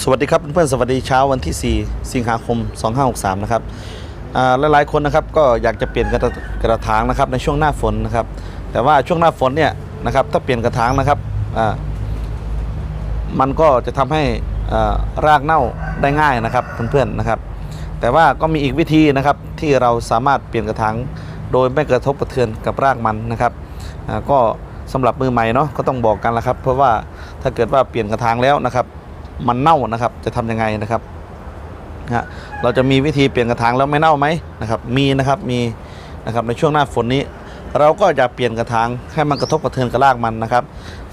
สวัสดีครับเพื่อนๆสวัสดีเช้าวันที่ 4 สิงหาคม 2563 นะครับหลายๆคนนะครับก็อยากจะเปลี่ยนกระกระถางนะครับในช่วงหน้าฝนนะครับแต่ว่าช่วงหน้าฝนเนี่ยนะครับถ้าเปลี่ยนกระถางนะครับมันก็จะทำให้รากเน่าได้ง่ายนะครับเพื่อนๆนะครับ แต่ว่าก็มีอีกวิธีนะครับที่เราสามารถเปลี่ยนกระถางโดยไม่กระทบกระเทือนกับรากมันนะครับก็สำหรับมือใหม่เนาะก็ต้องบอกกันละครับ เพราะว่าถ้าเกิดว่าเปลี่ยนกระถางแล้วนะครับ มันเน่านะครับ จะทำยังไงนะครับนะฮะเราจะมีวิธีเปลี่ยนกระถางแล้วไม่เน่าไหมนะครับ มีนะครับมีนะครับในช่วงหน้าฝนนี้ เราก็จะเปลี่ยนกระถางให้มันกระทบกระเทือนกับรากมันนะครับ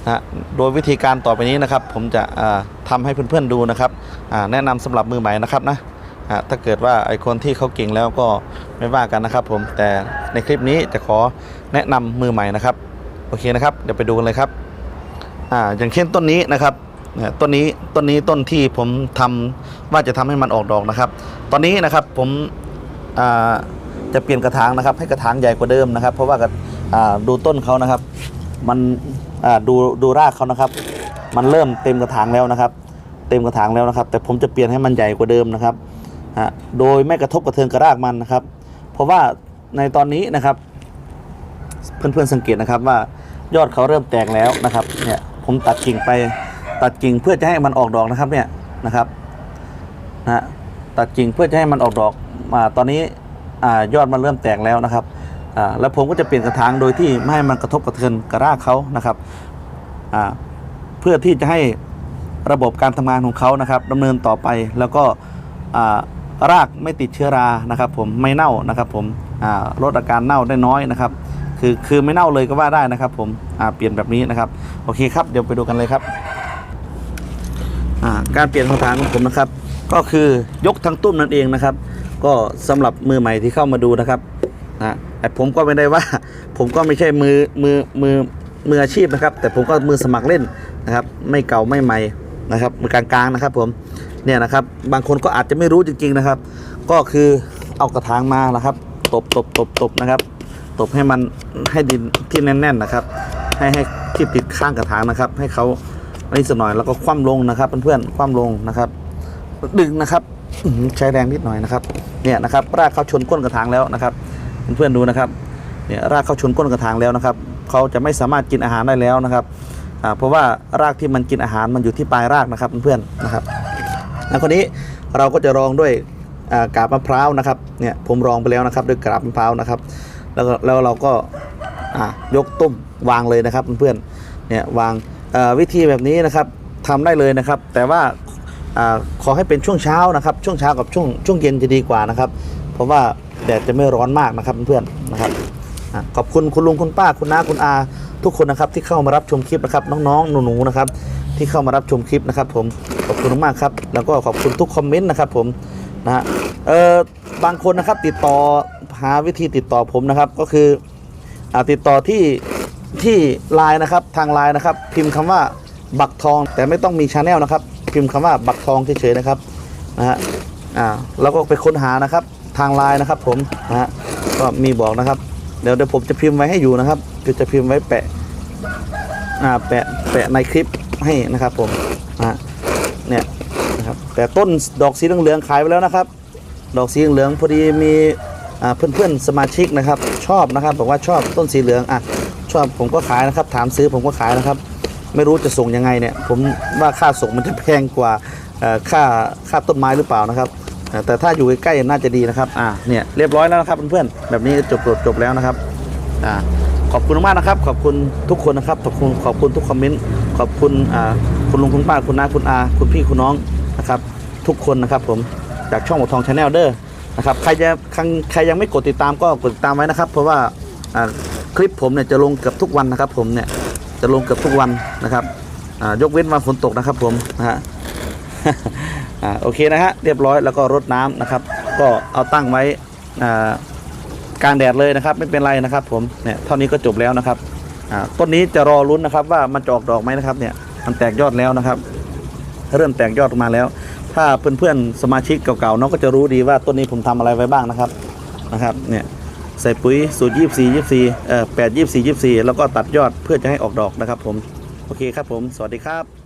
นะโดยวิธีการต่อไปนี้นะครับ ผมจะอ่าทำให้เพื่อนๆดูนะครับแนะนำสำหรับมือใหม่นะครับนะถ้าเกิดว่าไอคนที่เขาเก่งแล้วก็ไม่ว่ากันนะครับ ผมแต่ในคลิปนี้จะขอแนะนำมือใหม่นะครับ โอเคนะครับ เดี๋ยวไปดูกันเลยครับออย่างเช่นต้นนี้นะครับ นี่ยต้นนี้ต้นนี้ต้นที่ผมทำว่าจะทำให้มันออกดอกนะครับ ตอนนี้นะครับผมจะเปลี่ยนกระถางนะครับ ให้กระถางใหญ่กว่าเดิมนะครับ เพราะว่าดูต้นเขานะครับ มันดูดูรากเขานะครับ มันเริ่มเต็มกระถางแล้วนะครับ เต็มกระถางแล้วนะครับ แต่ผมจะเปลี่ยนให้มันใหญ่กว่าเดิมนะครับโดยไม่กระทบกระเทือนกับรากมันนะครับ เพราะว่าในตอนนี้นะครับ เพื่อนๆสังเกตนะครับว่ายอดเขาเริ่มแตกแล้วนะครับเนี่ยผมตัดกิ่งไป ตัดกิ่งเพื่อจะให้มันออกดอกนะครับเนี่ยนะครับนะตัดกิ่งเพื่อจะให้มันออกดอกมาตอนนี้อายอดมันเริ่มแตกแล้วนะครับอ่าแล้วผมก็จะเปลี่ยนกระถางโดยที่ไม่ให้มันกระทบกระเทือนกับรากเขานะครับอ่าเพื่อที่จะให้ระบบการทำงานของเขานะครับดำเนินต่อไปแล้วก็อ่ารากไม่ติดเชื้อรานะครับ ผมไม่เน่านะครับ ผมอ่าลดอาการเน่าได้น้อยนะครับ คือคือไม่เน่าเลยก็ว่าได้นะครับ ผมอ่าเปลี่ยนแบบนี้นะครับโอเคครับเดี๋ยวไปดูกันเลยครับ การเปลี่ยนกระถางของผมนะครับ ก็คือยกทั้งตุ้มนั่นเองนะครับ ก็สำหรับมือใหม่ที่เข้ามาดูนะครับนะแต่ผมก็ไม่ได้ว่า ผมก็ไม่ใช่มือมือมือมืออาชีพนะครับ แต่ผมก็มือสมัครเล่นนะครับ ไม่เก่าไม่ใหม่นะครับมือกลางๆนะครับผมเนี่ยนะครับบางคนก็อาจจะไม่รู้จริง ๆนะครับ ก็คือเอากระถางมานะครับ ตบตบตบตบนะครับ ตบให้มันให้ดินที่แน่น ๆนะครับ ให้ให้ที่ติดข้างกระถางนะครับ ให้เขา อันนี้สักหน่อยแล้วก็คว่ำลงนะครับเพื่อนๆคว่ำลงนะครับ ดึงนะครับใช้แรงนิดหน่อยนะครับเนี่ยนะครับรากเขาชนก้นกระถางแล้วนะครับเพื่อนๆดูนะครับเนี่ยรากเขาชนก้นกระถางแล้วนะครับเขาจะไม่สามารถกินอาหารได้แล้วนะครับอ่าเพราะว่ารากที่มันกินอาหารมันอยู่ที่ปลายรากนะครับเพื่อนๆนะครับแล้วคนนี้เราก็จะรองด้วยอ่ากาบมะพร้าวนะครับเนี่ยผมรองไปแล้วนะครับด้วยกาบมะพร้าวนะครับ แล้วแล้วเราก็อ่ายกตุ้มวางเลยนะครับเพื่อนๆเนี่ยวาง วิธีแบบนี้นะครับทำได้เลยนะครับ แต่ว่าอขอให้เป็นช่วงเช้านะครับ ช่วงเช้ากับช่วงช่วงเย็นจะดีกว่านะครับ เพราะว่าแดดจะไม่ร้อนมากนะครับเพื่อนๆนะครับขอบคุณคุณลุงคุณป้าคุณน้าคุณอา ทุกคนนะครับที่เข้ามารับชมคลิปนะครับน้องๆหนูๆนะครับที่เข้ามารับชมคลิปนะครับ ผมขอบคุณมากครับ แล้วก็ขอบคุณทุกคอมเมนต์นะครับ ผมนะฮะเอ่อบางคนนะครับติดต่อหาวิธีติดต่อผมนะครับ ก็คืออติดต่อที่ ที่ไลน์นะครับทางไลน์นะครับ พิมพ์คำว่าบักทอง แต่ไม่ต้องมีชาแนลนะครับ พิมพ์คำว่าบักทองเฉยๆนะครับนะฮะอ่าแล้วก็ไปค้นหานะครับทางไลน์นะครับ ผมนะฮะก็มีบอกนะครับ เดี๋ยวเดี๋ยวผมจะพิมพ์ไว้ให้อยู่นะครับคือจะพิมพ์ไว้แปะอ่าแปะแปะในคลิปให้นะครับ ผมอ่าเนี่ยนะครับแต่ต้นดอกสีเหลืองๆขายไปแล้วนะครับ ดอกสีเหลืองพอดีมีอ่าเพื่อนๆสมาชิกนะครับ ชอบนะครับบอกว่าชอบต้นสีเหลืองอะ ชอบผมก็ขายนะครับ ถามซื้อผมก็ขายนะครับ ไม่รู้จะส่งยังไงเนี่ย ผมว่าค่าส่งมันจะแพงกว่าค่าค่าต้นไม้หรือเปล่านะครับ แต่ถ้าอยู่ใกล้ๆน่าจะดีนะครับอ่าเนี่ยเรียบร้อยแล้วนะครับเพื่อนๆแบบนี้จบจบแล้วนะครับอ่าขอบคุณมากนะครับ ขอบคุณทุกคนนะครับขอบคุณขอบคุณทุกคอมเมนต์ขอบคุณอ่าคุณลุงคุณป้าคุณน้าคุณอา คุณพี่คุณน้องนะครับ ทุกคนนะครับผมจากช่องหมดทองชาแนลเด้อนะครับใครจะใครยังไม่กดติดตามก็กดติดตามไว้นะครับ เพราะว่า คลิปผมเนี่ยจะลงเกือบทุกวันนะครับ ผมเนี่ยจะลงเกือบทุกวันนะครับยกเว้นวันฝนตกนะครับ ผมนะฮะโอเคนะฮะเรียบร้อยแล้วก็รดน้ำนะครับ ก็เอาตั้งไว้กลางแดดเลยนะครับไม่เป็นไรนะครับผมเนี่ยเท่านี้ก็จบแล้วนะครับต้นนี้จะรอลุ้นนะครับว่ามันจะออกดอกไหมนะครับเนี่ยมันแตกยอดแล้วนะครับ เริ่มแตกยอดออกมาแล้ว ถ้าเพื่อนๆสมาชิกเก่าๆน้องก็จะรู้ดีว่าต้นนี้ผมทำอะไรไว้บ้างนะครับนะครับเนี่ย ใส่ปุ๋ยสูตรยี่สี่ยี่สี่เอ่อแปดยี่สี่ยี่สี่แล้วก็ตัดยอดเพื่อจะให้ออกดอกนะครับผม โอเคครับผม สวัสดีครับ